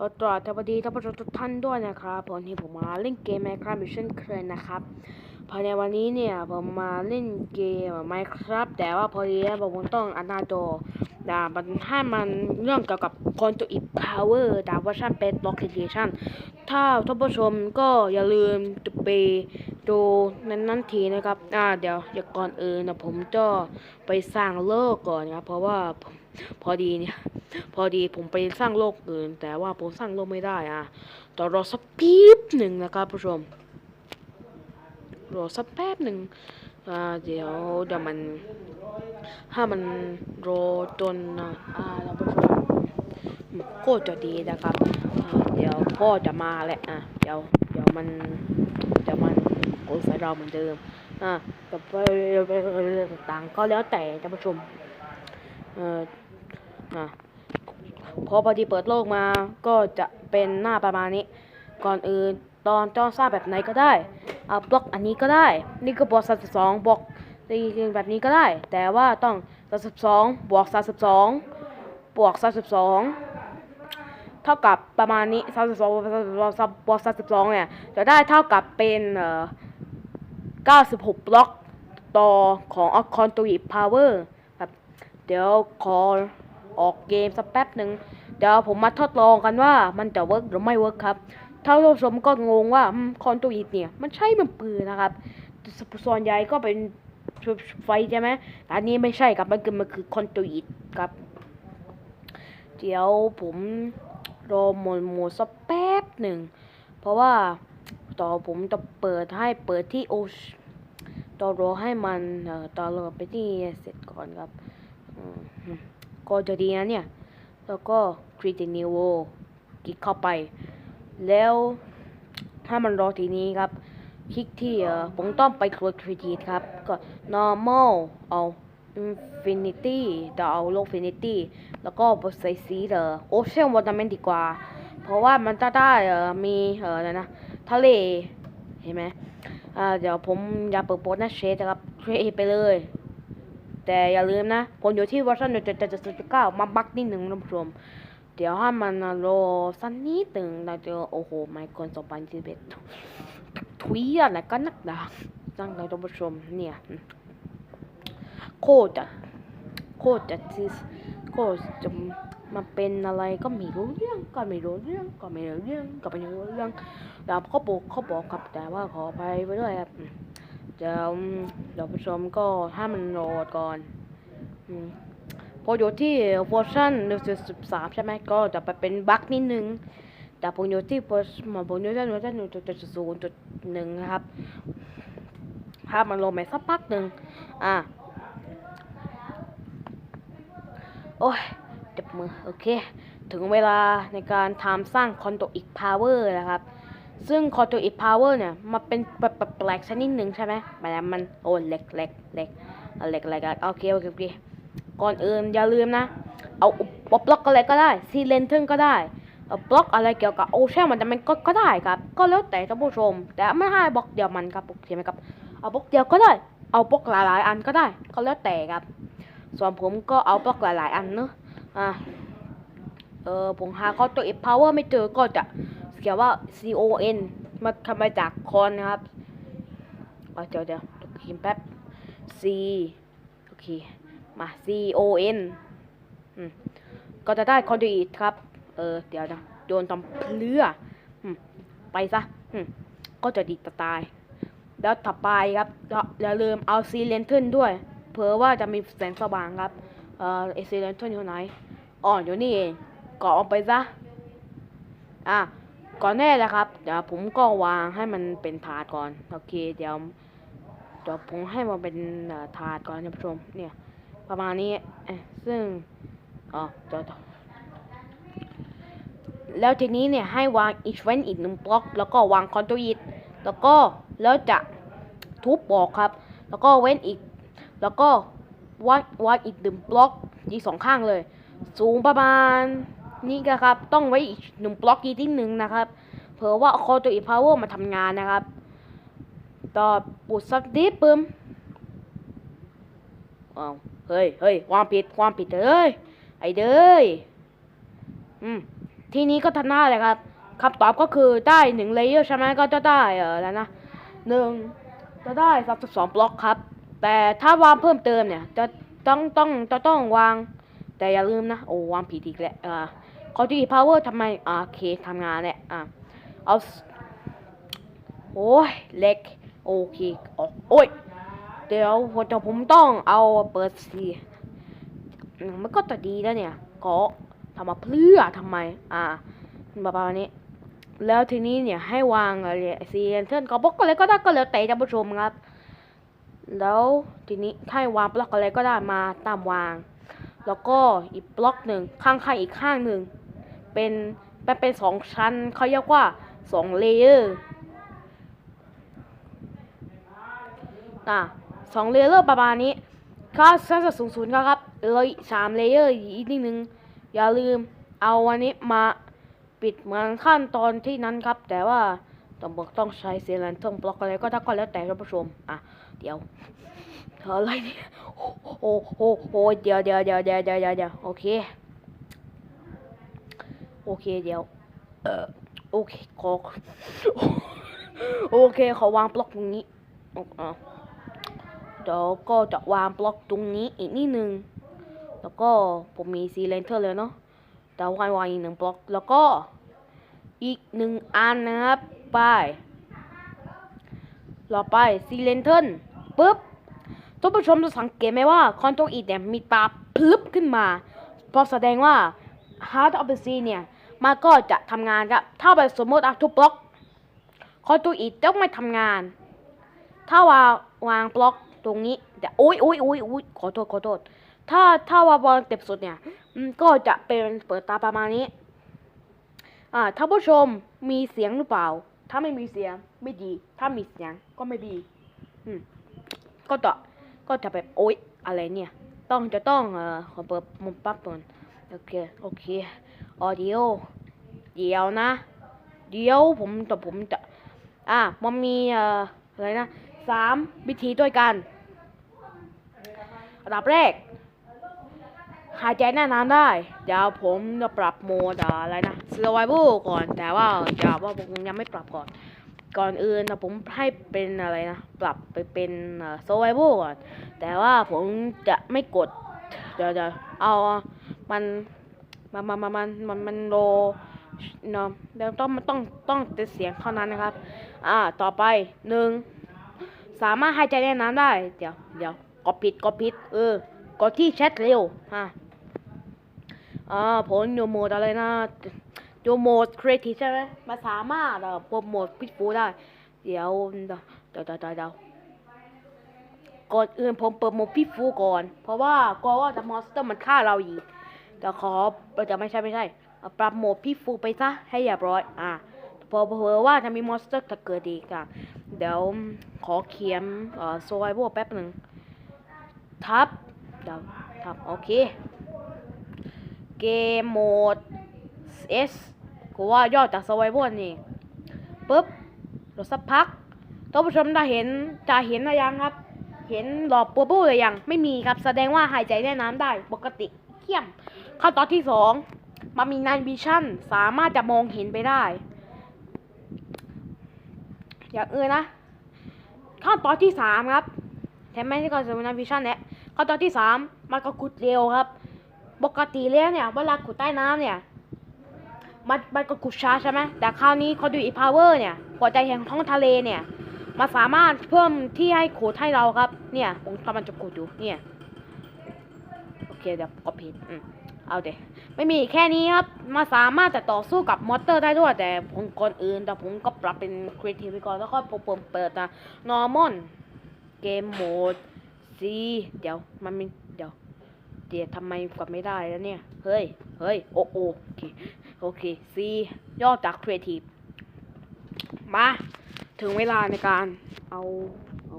ก็ตราสวัสดีท่านผู้ชมทุกท่านด้วยนะครับผมที่ผมมาเล่นเกม Minecraft อยู่เช่นเคยนะครับภายในวันนี้เนี่ยผมมาเล่นเกม Minecraft แต่ว่าพอดีผมต้องอนนาโดดามันให้มันเรื่องเกี่ยวกับ Contour Power ดาเวอร์ชันเป็นบล็อกเดชันถ้าท่านผู้ชมก็อย่าลืมไป ดูนั้นนั้นทีนะครับ อ่า เดี๋ยวเดี๋ยวก่อนอื่นนะผมจะไปสร้างโลกก่อนนะครับเพราะว่าพอดีเนี่ยพอดีผมไปสร้างโลกอื่น แต่ว่าผมสร้างโลกไม่ได้อะต้อรอสักแป๊บหนึ่งนะครับผู้ชมรอสักแป๊บหนึ่งอ่าเดี๋ยวเดี๋ยวมันถ้ามันรอจนอ่าท่าผู้ชมก็จะดีนะครับ เดี๋ยวพ่อจะมาแหละอะเดี๋ยวเดี๋ยวมันเดี๋ยวมัน โอ้ยไฟเราเหมือนเดิม อะกับไปต่างๆ ก็แล้วแต่ท่านผู้ชม เอ่ออะพอพอดีเปิดโลกมาก็จะเป็นหน้าประมาณนี้ ก่อนอื่นตอนจ้อสร้างแบบไหนก็ได้ เอาบล็อกอันนี้ก็ได้ นี่ก็บวก32บวกตีแบบนี้ก็ได้ แต่ว่าต้อง32บวก32บวก32เท่ากับประมาณนี้32บวก32บวก32เนี่ย จะได้เท่ากับเป็นเอ่อ 96 บล็อกต่อของอ c o n t u i t Power ครับเดี๋ยวขอออกเกมสักแป๊บหนึ่งเดี๋ยวผมมาทดลองกันว่ามันจะเวิร์กหรือไม่เวิร์กครับท่านผู้ชมก็งงว่าคอนตูอิเนี่ย มันใช่มันปืนนะครับส่วนใหญ่ก็เป็นไฟใช่ไหมแต่อันนี้ไม่ใช่ครับมันคือมันคือคอนตูอิครับ เดี๋ยวผมรอหมดหมดสักแป๊บหนึ่ง เพราะว่า ต่อผมจะเปิดให้เปิดที่โอชต่อรอให้มันเอ่อต่อรอไปที่เสร็จก่อนครับก็จะดีนะเนี่ย แล้วก็ create a new world คลิกเข้าไป แล้วถ้ามันรอทีนี้ครับ คลิกที่เอ่อผมต้องไป create ครับ ก็ normal เอา infinity เดี๋ยวเอาโลก infinity แล้วก็ใส่สีเอ่อ ocean waterman ดีกว่า เพราะว่ามันจะได้เอ่อมีเอ่ออะไรนะ ทะเล เห็นไหมอ่าเดี๋ยวผมอยากเปิดโปสนะเชดนะครับ create ไปเลย แต่อย่าลืมนะ ผมอยู่ที่เวอร์ชัน1.7.9มาบักนิดหนึ่งนะผู้ชม เดี๋ยวให้มันรอสักนิดหนึ่งเราจะโอ้โหไมโครสองพันสิบเอ็ดทวีอะไรกันนักดาจังเลยท่านผู้ชมเนี่ยโคตรจะโคตรจะซิสโคตรจะ มาเป็นอะไรก็ไม่รู้เรื่องก็ไม่รู้เรื่องก็ไม่รู้เรื่องก็ไม่รู้เรื่องเดี๋ยวเขาบอกเขาบอกครับแต่ว่าขอไปไว้ด้วยครับเดี๋ยวเดี๋ยวผู้ชมก็ถ้ามันโหลดก่อนพออยู่ที่เวอร์ชัน1.13 ใช่ไหมก็จะไปเป็นบั๊กนิดนึง แต่ผมอยู่ที่เวอร์ชันผมอยู่ที่เวอร์ชัน1.0.1นะครับถ้ามันลงไปสักพักหนึ่งอะ โอ้ย จับมือโอเค ถึงเวลาในการทำสร้างคอนโดอีกพาวเวอร์นะครับ ซึ่งคอนโดอีกพาวเวอร์เนี่ยมันเป็นแบบแปลกๆชนิดหนึ่งใช่ไหมแบบมันโอ้เล็กเล็กเล็กเล็กเล็กโอเคโอเคโอเคก่อนอื่นอย่าลืมนะ เอาอุปบล็อกอะไรก็ได้ซีเลนทึงก็ได้เอาบล็อกอะไรเกี่ยวกับโอเชียนมันจะมันก็ก็ได้ครับ ก็แล้วแต่ท่านผู้ชม แต่ไม่ให้บล็อกเดียวมันครับโอเคไหมครับ เอาบล็อกเดียวก็ได้ เอาบล็อกหลายๆ อันก็ได้ ก็แล้วแต่ครับ ส่วนผมก็เอาบล็อกหลายๆ อันเนอะ อะเออผมหาเขาตัว F power ไม่เจอก็จะเขียนว่า C O N มาทำมาจากคอนนะครับเอาเดี๋ยวเดี๋ยวพิมพ์แป๊บ C โอเค มา C O N ก็จะได้คอนดิตครับ เออ เดี๋ยวนะ โยนตำเพลืออไปซะก็จะดีจะตาย แล้วถัดไปครับก็อย่าลืมเอาซีเลนเทนด้วย เผื่อว่าจะมีแสงสว่างครับ เอซีเลนเทนอยู่ไหนอ๋ออยู่นี่เองก่อเอาไปซะอะก่อนแน่แหละครับ เดี๋ยวผมก็วางให้มันเป็นถาดก่อน โอเค เดี๋ยวเดี๋ยวผมให้มันเป็นถาดก่อนท่านผู้ชม เนี่ย ประมาณนี้เอ้ซึ่ง อ๋อเดี๋ยวเดี๋ยวแล้วทีนี้เนี่ยให้วางอีกเว้นอีกหนึ่งบล็อก แล้วก็วางคอนโทรอิตแล้วก็แล้วจะทุบบอกครับ แล้วก็เว้นอีก แล้วก็ วางวางอีกหนึ่งบล็อกอีกสองข้างเลย สูงประมาณนี่ก็ครับ ต้องไว้อีกหนึ่งบล็อกอีกที่หนึ่งนะครับเผื่อว่าคอตัวอีพาวเวอร์มาทำงานนะครับ ต่อปุดสักดิปึมอ้าวเฮ้ยเฮ้ยความผิดความผิดเอ้ยไอเด้ยอืมทีนี้ก็ทำหน้าเลยครับคำตอบก็คือได้หนึ่งเลเยอร์ใช่ไหมก็จะได้เออแล้วนะหนึ่งจะได้สักสองบล็อกครับ แต่ถ้าวางเพิ่มเติมเนี่ย จะต้องต้องจะต้องวาง แต่อย่าลืมนะ โอ้วางผิดอีกแล้วอ่าคอที่ power ทำไมอ่าโอเคทำงานแหละอ่าเอาโอ้ยเล็กโอเคอ๋อโอ้ยเดี๋ยวเดี๋ยวผมต้องเอาเปิดสีมันก็จะดีแล้วเนี่ยก็ทำมาเพื่อทำไม อ่าประมาณนี้ แล้วทีนี้เนี่ยให้วางอะไรซีเรนเทิลก็บล็อกอะไรก็ได้ก็แล้วแต่ท่านผู้ชมครับ แล้วทีนี้ให้วางบล็อกอะไรก็ได้มาตามวาง แล้วก็อีกบล็อกหนึ่งข้างๆอีกข้างหนึ่งเป็นเป็นเป็นสองชั้นเขาเรียกว่าสองเลเยอร์อะสองเลเยอร์ประมาณนี้ก็สั้นสุดสูงสุดครับเลยสามเลเยอร์อีกนิดนึงอย่าลืมเอาวันนี้มาปิดเหมือนขั้นตอนที่นั้นครับ แต่ว่าต้องบอกต้องใช้เซรันเทิงบล็อกอะไรก็ถ้าก็แล้วแต่ท่านผู้ชมอะ เดี๋ยวอะไรเนี่ยโอ้โหโอ้เดี๋ยวเดี๋ยวเดี๋ยวเดี๋ยวเดี๋ยวเดี๋ยวเดี๋ยวโอเค โอเคเดี๋ยว เออโอเคขอโอเคขอวางบล็อกตรงนี้อ๋อเดี๋ยวก็จะวางบล็อกตรงนี้อีกนิดนึง แล้วก็ผมมีซีเลนเทอร์เลยเนาะเดี๋ยววางวางอีกหนึ่งบล็อก แล้วก็อีกหนึ่งอันนะครับ ไปต่อไปซีเลนเทอร์ ปุ๊บท่านผู้ชมจะสังเกตไหมว่าคอนโทรอีเนี่ยมีตาพลึบขึ้นมาเพราะแสดงว่า Heart of the Sea เนี่ยมันก็จะทำงานครับถ้าไปสมมติอะทุกบล็อกคอนโทรอีต้องไม่ทำงาน ถ้าวางวางบล็อกตรงนี้เดี๋ยวโอ้ยโอ้ยโอ้ยโอ้ยขอโทษขอโทษถ้าถ้าวางบอลเต็มสุดเนี่ยก็จะเป็นเปิดตาประมาณนี้อ่าท่านผู้ชมมีเสียงหรือเปล่า ถ้าไม่มีเสียงไม่ดี ถ้ามีเสียงก็ไม่ดี อืม ก็จะก็จะแบบโอ๊ยอะไรเนี่ย ต้องจะต้องเอ่อขอเปิดมุมปั๊บก่อนโอเคโอเคออดิโอเดี๋ยวนะ เดี๋ยวผมแต่ผมจะอะมันมีเอ่ออะไรนะสามวิธีด้วยกันอันดับแรก หายใจแน่นานได้เดี๋ยวผมจะปรับโหมดอะไรนะ survival ก่อน แต่ว่าเดี๋ยวว่าผมยังไม่ปรับก่อน ก่อนอื่นนะผมให้เป็นอะไรนะ ปรับไปเป็นเอ่อ survival ก่อน แต่ว่าผมจะไม่กด เดี๋ยวเดี๋ยวเอามันมันมันมันมันมันมันโลเนาะเดี๋ยวต้องมันต้องต้องเป็นเสียงเท่านั้นนะครับ อ่า ต่อไปหนึ่งสามารถหายใจได้นานได้ เดี๋ยวเดี๋ยวกดผิดกดผิด เออกดที่แชทเร็วฮะอ่าผมอยู่โมดอะไรนะ อยู่โหมด creative ใช่ไหมมันสามารถเออโปรโหมดพิฟูได้ เดี๋ยวเดี๋ยวเดี๋ยวเดี๋ยวก่อนอื่นผมเปิดโหมดพี่ฟูก่อน เพราะว่ากลัวว่าจะมอนสเตอร์มันฆ่าเราอีกแต่ขอจะไม่ใช่ไม่ใช่ปรับโหมดพี่ฟูไปซะให้เรียบร้อย อะพอเผื่อว่าจะมีมอนสเตอร์จะเกิดอีกอะเดี๋ยวขอเขียนเอ่อ survival แป๊บหนึ่งทับเดี๋ยวทับโอเค เกมโหมด S กูว่าย่อจาก survival นี่ปุ๊บรอสักพักท่านผู้ชมได้เห็นจะเห็นหรือยังครับ เห็นหลอดปัวบู้หรือยังไม่มีครับแสดงว่าหายใจได้น้ำได้ปกติเขี้ยมขั้นตอนที่สองมันมีนายวิชั่นสามารถจะมองเห็นไปได้ อย่างอื่นนะขั้นตอนที่สามครับแถมแม้ที่ก่อนจะมีนายวิชั่นเนี่ยขั้นตอนที่สามมันก็ขุดเร็วครับ ปกติแล้วเนี่ยเวลาขุดใต้น้ำเนี่ย มันมันก็ขุดช้าใช่ไหมแต่คราวนี้เขาดูอีพาวเวอร์เนี่ยหัวใจแห่งท้องทะเลเนี่ยมันสามารถเพิ่มที่ให้ขุดให้เราครับ เนี่ยผมกำลังจะขุดอยู่เนี่ยโอเคเดี๋ยวก็ผิดอืมเอาเดี๋ยวไม่มีแค่นี้ครับ มาสามารถจะต่อสู้กับมอเตอร์ได้ด้วย แต่ผมก่อนอื่น แต่ผมก็ปรับเป็นครีเอทีฟไปก่อน แล้วก็ผมเปิดนะ normal เกมโหมด C เดี๋ยวมันมี เดี๋ยวทำไมกดไม่ได้แล้วเนี่ย เฮ้ย เฮ้ย โอโอโอเค โอเค C ย่อจาก Creative มา ถึงเวลาในการเอาเอา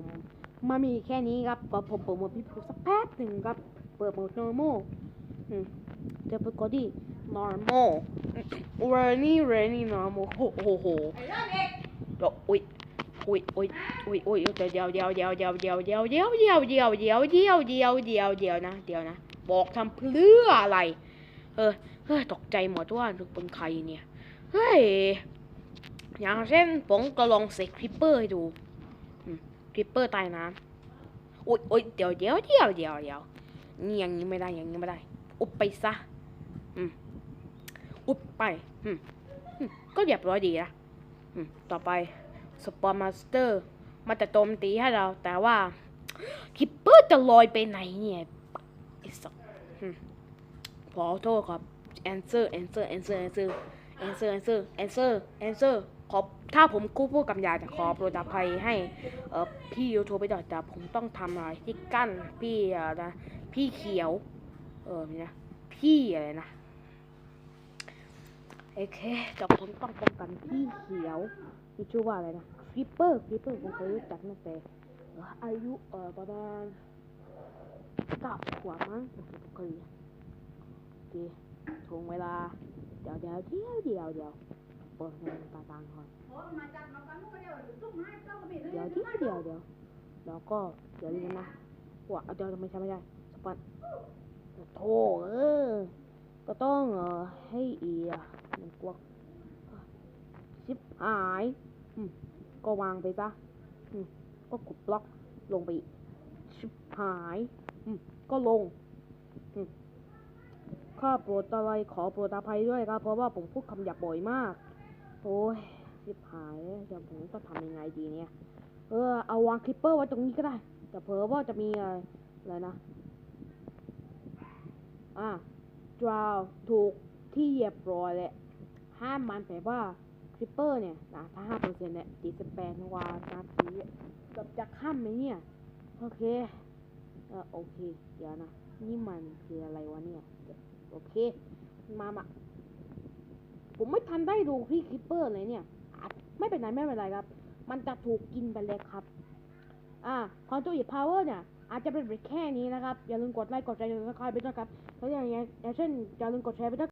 มามีแค่นี้ครับผมเปิดโหมดพิพูสักแป๊บหนึ่งครับ เปิดโหมด normal อืมเดี๋ยวไปกดดิ normal rainy rainy normal โอ้โหโหเดี๋ยวอุ้ยอุ้ยอุ้ยอุ้ยอุ้ยเดี๋ยวเดี๋ยวเดี๋ยวเดี๋ยวเดี๋ยวเดี๋ยวเดี๋ยวเดี๋ยวเดี๋ยวเดี๋ยวเดี๋ยวเดี๋ยวเดี๋ยวนะเดี๋ยวนะ บอกทำเพื่ออะไร เออเฮ้ยตกใจหมดว่าเป็นใครเนี่ย เฮ้ย อย่างเช่นผมก็ลองเสกคริปเปอร์ให้ดูคริปเปอร์ใต้น้ำโอ๊ยโอ๊ยเดี๋ยวเดี๋ยวเดี๋ยวเดี๋ยวเดี๋ยวนี่อย่างนี้ไม่ได้อย่างนี้ไม่ได้ อุบไปซะ อืม อุบไป อืม ก็เรียบร้อยดีนะ อืม ต่อไปสปอร์มาสเตอร์มันจะโจมตีให้เรา แต่ว่าคิปเปอร์จะลอยไปไหนเนี่ย อ้สัสอืมขอโทษครับ answer answer answer answer answer answer answer answer ขอถ้าผมคู่พูดกับยาจะขอโปรดอภัยให้เออพี่ยูทูบไปดอยแต่ผมต้องทำอะไรที่กั้นพี่อ่อนะพี่เขียว เออนี่นะพี่อะไรนะโอเคแต่ผมต้องป้องกันพี่เขียวมีชื่อว่าอะไรนะคริปเปอร์คริปเปอร์ผมเคยรู้จักตั้งแต่เอ่ออายุเออประมาณ เก้าขวบมั้งผมเคยเรียนโอเคทงเวลา เดี๋ยวเดี๋ยวเดี๋ยวเดี๋ยวเดี๋ยวปิดเงินตาตังก่อนเดี๋ยวเดี๋ยวเดี๋ยวเดี๋ยวแล้วก็เดี๋ยวนี้นะว่าเดี๋ยวไม่ใช่ไม่ใช่สปอนโธ่เออ ก็ต้องเออให้เอียมันกวกชิบหายอืมก็วางไปซะอืมก็กดบล็อกลงไปอีกชิบหาย ก็ลงข้าโปรดอะไรขอโปรดอภัยด้วยครับ เพราะว่าผมพูดคำหยาบบ่อยมาก โอ้ยชิบหายเดี๋ยวผมจะทำยังไงดีเนี่ย เออ เอาวางคลิปเปอร์ไว้ตรงนี้ก็ได้ แต่เผลอว่าจะมีอะไรอะไรนะ อ่าดราวถูกที่เหยียบรอยแหละ ห้ามมันแต่ว่าคริปเปอร์เนี่ยนะถ้าห้าเปอร์เซ็นต์เนี่ยตีสแปนวานาทีเกือบจะข้ามไหมเนี่ย โอเค เออโอเค เดี๋ยวนะ นี่มันคืออะไรวะเนี่ย โอเค มามาผมไม่ทันได้ดูพี่คิปเปอร์เลยเนี่ยอะไม่เป็นไรไม่เป็นไรครับ มันจะถูกกินไปเลยครับ อ่าคอนโทรลพาวเวอร์เนี่ย อาจจะเป็นแค่นี้นะครับ อย่าลืมกดไลค์กดแชร์กดซับสไครต์ไปด้วยครับแล้วอย่างเงี้ยอย่างเช่นอย่าลืมกดแชร์ไปด้วย